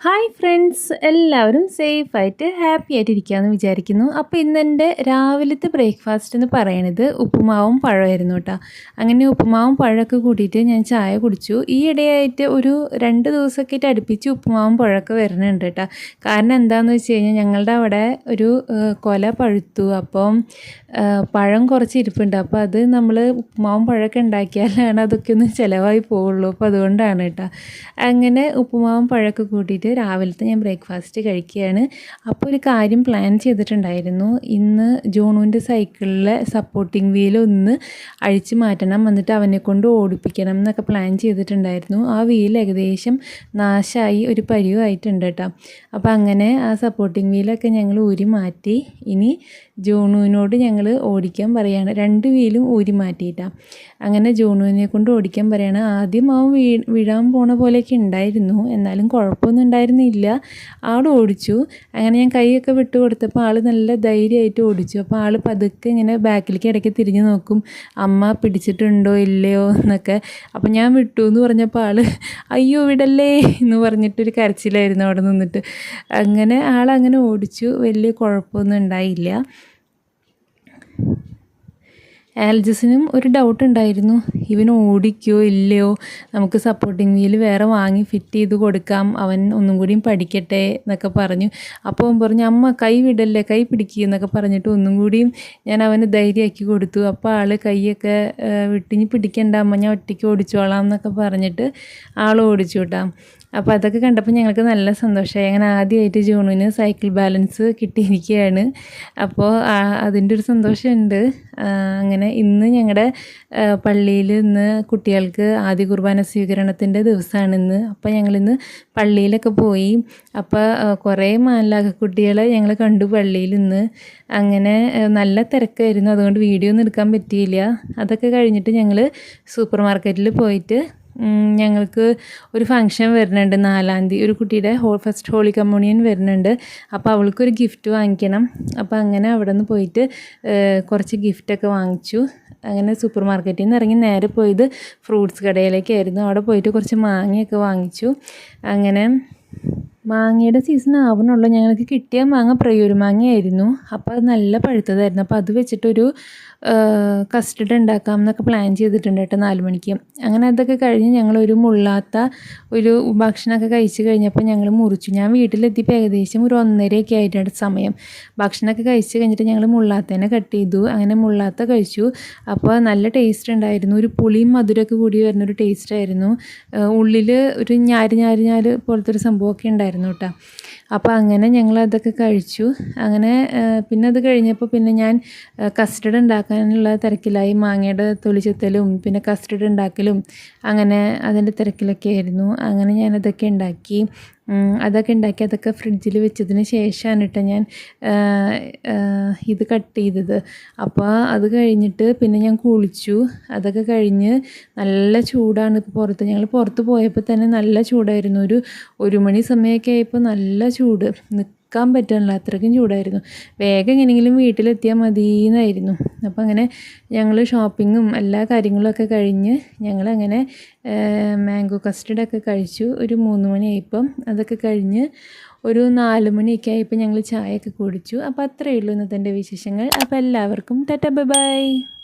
Hi friends എല്ലാവരും സേഫായിട്ട് happy ആയിട്ട് ഇരിക്കുകയെന്ന് വിചാരിക്കുന്നു. അപ്പോൾ ഇന്ന് എന്റെ രാവിലത്തെ ബ്രേക്ക്ഫാസ്റ്റ് എന്ന് പറയണത് ഉപ്പുമാവും പഴമായിരുന്നു കേട്ടോ. അങ്ങനെ ഉപ്പുമാവും പഴമൊക്കെ കൂട്ടിയിട്ട് ഞാൻ ചായ കുടിച്ചു. ഈ ഇടയായിട്ട് ഒരു രണ്ട് ദിവസമൊക്കെ ആയിട്ട് അടുപ്പിച്ച് ഉപ്പുമാവും പഴമൊക്കെ വരുന്നുണ്ട് കേട്ടോ. കാരണം എന്താണെന്ന് വെച്ച് കഴിഞ്ഞാൽ ഞങ്ങളുടെ അവിടെ ഒരു കൊല പഴുത്തു. അപ്പം പഴം കുറച്ച് ഇരിപ്പുണ്ട്. അപ്പോൾ അത് നമ്മൾ ഉപ്പുമാവും പഴമൊക്കെ ഉണ്ടാക്കിയാലാണ് അതൊക്കെ ഒന്ന് ചിലവായി പോവുള്ളൂ. അപ്പോൾ അതുകൊണ്ടാണ് കേട്ടോ. അങ്ങനെ ഉപ്പുമാവും പഴമൊക്കെ കൂട്ടിയിട്ട് രാവിലത്തെ ഞാൻ ബ്രേക്ക്ഫാസ്റ്റ് കഴിക്കുകയാണ്. അപ്പോൾ ഒരു കാര്യം പ്ലാൻ ചെയ്തിട്ടുണ്ടായിരുന്നു. ഇന്ന് ജോണുവിന്റെ സൈക്കിളിലെ സപ്പോർട്ടിംഗ് വീൽ ഒന്ന് അഴിച്ചു മാറ്റണം എന്നിട്ട് അവനെ കൊണ്ട് ഓടിപ്പിക്കണം എന്നൊക്കെ പ്ലാൻ ചെയ്തിട്ടുണ്ടായിരുന്നു. ആ വീൽ ഏകദേശം നാശമായി ഒരു പരിവായിട്ടുണ്ട് കേട്ടോ. അപ്പോൾ അങ്ങനെ ആ സപ്പോർട്ടിങ് വീലൊക്കെ ഞങ്ങൾ ഊരി മാറ്റി. ഇനി ജോണുവിനോട് ഞങ്ങൾ ഓടിക്കാൻ പറയുകയാണ് രണ്ട് വീലും ഊരി മാറ്റിയിട്ടാണ് അങ്ങനെ ജോണുവിനെ കൊണ്ട് ഓടിക്കാൻ പറയുകയാണ് ആദ്യം വീ വീഴാൻ പോണ പോലെയൊക്കെ ഉണ്ടായിരുന്നു. എന്നാലും കുഴപ്പമൊന്നും ഉണ്ടായിരുന്നില്ല. ആൾ ഓടിച്ചു. അങ്ങനെ ഞാൻ കൈയൊക്കെ വിട്ടു കൊടുത്തപ്പോൾ ആൾ നല്ല ധൈര്യമായിട്ട് ഓടിച്ചു. അപ്പോൾ ആൾ പതുക്കെ ഇങ്ങനെ ബാക്കിലേക്ക് ഇടയ്ക്ക് തിരിഞ്ഞു നോക്കും. അമ്മ പിടിച്ചിട്ടുണ്ടോ ഇല്ലയോ എന്നൊക്കെ. അപ്പോൾ ഞാൻ വിട്ടു എന്ന് പറഞ്ഞപ്പോൾ ആൾ അയ്യോ വിടല്ലേ എന്ന് പറഞ്ഞിട്ടൊരു കരച്ചിലായിരുന്നു അവിടെ നിന്നിട്ട്. അങ്ങനെ ആളങ്ങനെ ഓടിച്ചു. വലിയ കുഴപ്പമൊന്നും ഉണ്ടായില്ല. ആൽജസിനും ഒരു ഡൗട്ട് ഉണ്ടായിരുന്നു. ഇവൻ ഓടിക്കോ ഇല്ലയോ? നമുക്ക് സപ്പോർട്ടിംഗ് വീൽ വേറെ വാങ്ങി ഫിറ്റ് ചെയ്ത് കൊടുക്കാം. അവൻ ഒന്നും കൂടിയും പഠിക്കട്ടെ എന്നൊക്കെ പറഞ്ഞു. അപ്പോൾ അവൻ പറഞ്ഞു അമ്മ കൈ വിടല്ലേ? കൈ പിടിക്കുക എന്നൊക്കെ പറഞ്ഞിട്ട് ഒന്നും കൂടിയും ഞാൻ അവന് ധൈര്യമാക്കി കൊടുത്തു. അപ്പോൾ ആൾ കൈയൊക്കെ വിട്ടിഞ്ഞ് പിടിക്കേണ്ട അമ്മ ഞാൻ ഒറ്റയ്ക്ക് ഓടിച്ചോളാം എന്നൊക്കെ പറഞ്ഞിട്ട് ആൾ ഓടിച്ചു കേട്ടോ. അപ്പോൾ അതൊക്കെ കണ്ടപ്പോൾ ഞങ്ങൾക്ക് നല്ല സന്തോഷമായി അങ്ങനെ ആദ്യമായിട്ട് ജൂണിന് സൈക്കിൾ ബാലൻസ് കിട്ടിയിരിക്കുകയാണ് അപ്പോൾ അതിന്റെ ഒരു സന്തോഷമുണ്ട്. അങ്ങനെ ഇന്ന് ഞങ്ങളുടെ പള്ളിയിൽ ഇന്ന് കുട്ടികൾക്ക് ആദ്യ കുർബാന സ്വീകരണത്തിന്റെ ദിവസമാണ് ഇന്ന്. അപ്പോൾ ഞങ്ങളിന്ന് പള്ളിയിലൊക്കെ പോയി. അപ്പോൾ കുറേ മാലാക കുട്ടികളെ ഞങ്ങൾ കണ്ടു പള്ളിയിൽ ഇന്ന്. അങ്ങനെ നല്ല തിരക്കായിരുന്നു. അതുകൊണ്ട് വീഡിയോ ഒന്നും എടുക്കാൻ പറ്റിയില്ല. അതൊക്കെ കഴിഞ്ഞിട്ട് ഞങ്ങൾ സൂപ്പർ മാർക്കറ്റിൽ പോയിട്ട് ഞങ്ങൾക്ക് ഒരു ഫംഗ്ഷൻ വരുന്നുണ്ട് നാലാം തീയതി. ഒരു കുട്ടിയുടെ ഹോ ഫസ്റ്റ് ഹോളി കമ്മ്യൂണിയൻ വരുന്നുണ്ട്. അപ്പോൾ അവൾക്കൊരു ഗിഫ്റ്റ് വാങ്ങിക്കണം. അപ്പോൾ അങ്ങനെ അവിടെ നിന്ന് പോയിട്ട് കുറച്ച് ഗിഫ്റ്റൊക്കെ വാങ്ങിച്ചു. അങ്ങനെ സൂപ്പർ മാർക്കറ്റിൽ നിന്ന് ഇറങ്ങി നേരെ പോയത് ഫ്രൂട്ട്സ് കടയിലേക്കായിരുന്നു. അവിടെ പോയിട്ട് കുറച്ച് മാങ്ങയൊക്കെ വാങ്ങിച്ചു. അങ്ങനെ മാങ്ങയുടെ സീസൺ ആവുന്നുള്ളൂ. ഞങ്ങൾക്ക് കിട്ടിയ മാങ്ങ പ്രയൂർ മാങ്ങയായിരുന്നു. അപ്പോൾ അത് നല്ല പഴുത്തതായിരുന്നു. അപ്പോൾ അത് വെച്ചിട്ടൊരു കസ്റ്റഡ് ഉണ്ടാക്കാം എന്നൊക്കെ പ്ലാൻ ചെയ്തിട്ടുണ്ട് കേട്ടോ നാല് മണിക്ക്. അങ്ങനെ അതൊക്കെ കഴിഞ്ഞ് ഞങ്ങളൊരു മുള്ളാത്ത ഒരു ഭക്ഷണമൊക്കെ കഴിച്ച് കഴിഞ്ഞപ്പോൾ ഞങ്ങൾ മുറിച്ചു. ഞാൻ വീട്ടിലെത്തിയപ്പോൾ ഏകദേശം ഒരു ഒന്നരയൊക്കെ ആയിട്ടുണ്ട് സമയം. ഭക്ഷണമൊക്കെ കഴിച്ച് കഴിഞ്ഞിട്ട് ഞങ്ങൾ മുള്ളാത്തേനെ കട്ട് ചെയ്തു. അങ്ങനെ മുള്ളാത്ത കഴിച്ചു. അപ്പോൾ നല്ല ടേസ്റ്റ് ഉണ്ടായിരുന്നു. ഒരു പുളിയും മധുരമൊക്കെ കൂടി വരുന്ന ഒരു ടേസ്റ്റ് ആയിരുന്നു. ഉള്ളിൽ ഒരു ഞാരി ഞാരി ഞാര് പോലത്തെ ഒരു സംഭവമൊക്കെ ഉണ്ടായിരുന്നു. കേട്ടോ അപ്പോൾ അങ്ങനെ ഞങ്ങൾ അതൊക്കെ കഴിച്ചു. അങ്ങനെ പിന്നെ അത് കഴിഞ്ഞപ്പോൾ പിന്നെ ഞാൻ കസ്റ്റഡ് ഉണ്ടാക്കാനുള്ള തിരക്കിലായി. മാങ്ങയുടെ തൊലിച്ചെത്തലും പിന്നെ കസ്റ്റഡ് ഉണ്ടാക്കലും അങ്ങനെ അതിന്റെ തിരക്കിലൊക്കെ ആയിരുന്നു. അങ്ങനെ ഞാനതൊക്കെ ഉണ്ടാക്കി. അതൊക്കെ ഉണ്ടാക്കി അതൊക്കെ ഫ്രിഡ്ജിൽ വെച്ചതിന് ശേഷമാണ് കേട്ടോ ഞാൻ ഇത് കട്ട് ചെയ്തത്. അപ്പോൾ അത് കഴിഞ്ഞിട്ട് പിന്നെ ഞാൻ കുളിച്ചു. അതൊക്കെ കഴിഞ്ഞ് നല്ല ചൂടാണ് ഇപ്പോൾ പുറത്ത്. ഞങ്ങൾ പുറത്ത് പോയപ്പോൾ തന്നെ നല്ല ചൂടായിരുന്നു. ഒരു ഒരു മണി സമയമൊക്കെ ആയപ്പോൾ നല്ല ചൂട്. നിൽക്കാൻ പറ്റണില്ല അത്രയ്ക്കും ചൂടായിരുന്നു. വേഗം എങ്ങനെയെങ്കിലും വീട്ടിലെത്തിയാൽ മതി എന്നായിരുന്നു അപ്പോൾ അങ്ങനെ ഞങ്ങൾ ഷോപ്പിങ്ങും എല്ലാ കാര്യങ്ങളൊക്കെ കഴിഞ്ഞ് ഞങ്ങളങ്ങനെ മാംഗോ കസ്റ്റഡൊക്കെ കഴിച്ചു. ഒരു മൂന്ന് മണിയായപ്പം അതൊക്കെ കഴിഞ്ഞ് ഒരു നാല് മണിയൊക്കെ ആയപ്പോൾ ഞങ്ങൾ ചായയൊക്കെ കുടിച്ചു. അപ്പോൾ അത്രയേ ഉള്ളൂ ഇന്നത്തെ എന്റെ വിശേഷങ്ങൾ. അപ്പോൾ എല്ലാവർക്കും ടാറ്റ ബൈ ബൈ.